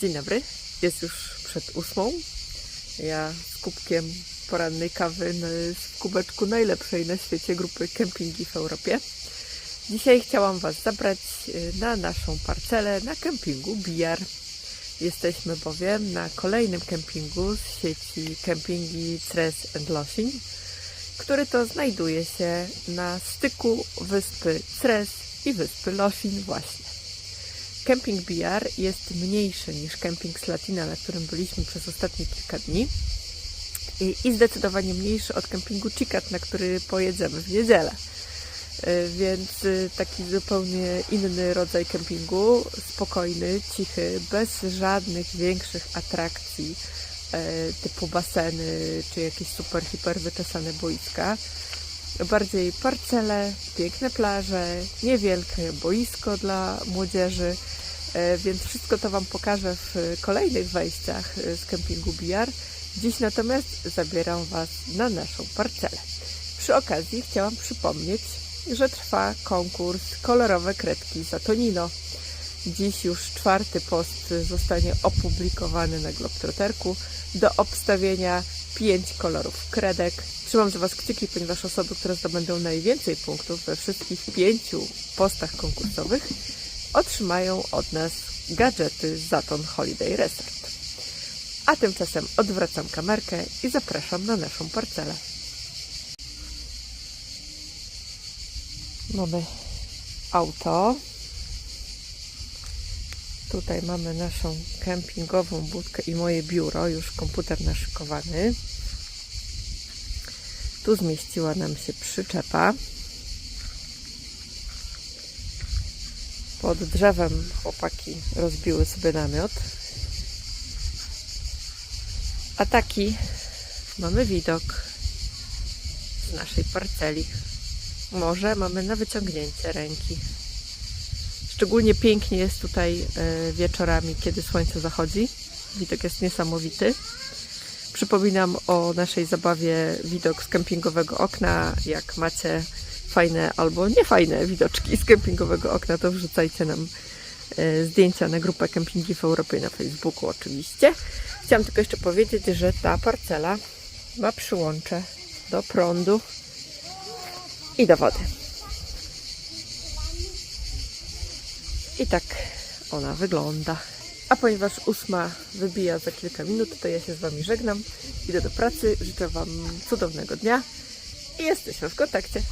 Dzień dobry, jest już przed ósmą. Ja z kubkiem porannej kawy w kubeczku najlepszej na świecie grupy Kempingi w Europie. Dzisiaj chciałam Was zabrać y, na naszą parcelę na kempingu Bijar. Jesteśmy bowiem na kolejnym kempingu z sieci kempingi Tres and Losin, który to znajduje się na styku wyspy Tres i wyspy Losin właśnie. Kemping BR jest mniejszy niż kemping Slatina, na którym byliśmy przez ostatnie kilka dni i, zdecydowanie mniejszy od kempingu Chikat, na który pojedziemy w niedzielę. Y, Więc y, taki zupełnie inny rodzaj kempingu, spokojny, cichy, bez żadnych większych atrakcji e, typu baseny czy jakieś super, hiper wyczesane boiska. Bardziej parcele, piękne plaże, niewielkie boisko dla młodzieży, E, więc wszystko to Wam pokażę w kolejnych wejściach e, z kempingu BR. Dziś natomiast zabieram Was na naszą parcelę. Przy okazji chciałam przypomnieć, że trwa konkurs kolorowe kredki za Tonino. Dziś już czwarty post zostanie opublikowany na Globtrotterku do obstawienia pięć kolorów kredek. Trzymam za Was kciuki, ponieważ osoby, które zdobędą najwięcej punktów we wszystkich pięciu postach konkursowych otrzymają od nas gadżety Zaton Holiday Resort. A tymczasem odwracam kamerkę i zapraszam na naszą parcelę. Mamy auto. Tutaj mamy naszą kempingową budkę i moje biuro, już komputer naszykowany. Tu zmieściła nam się przyczepa. Pod drzewem chłopaki rozbiły sobie namiot. A taki mamy widok z naszej parceli. Może mamy na wyciągnięcie ręki. Szczególnie pięknie jest tutaj e, wieczorami, kiedy słońce zachodzi. Widok jest niesamowity. Przypominam o naszej zabawie widok z kempingowego okna. Jak macie fajne albo niefajne widoczki z kempingowego okna, to wrzucajcie nam e, zdjęcia na grupę Kempingi w Europie na Facebooku oczywiście. Chciałam tylko jeszcze powiedzieć, że ta parcela ma przyłącze do prądu i do wody. I tak ona wygląda. A ponieważ ósma wybija za kilka minut, to ja się z Wami żegnam. Idę do pracy, życzę Wam cudownego dnia i jesteśmy w kontakcie.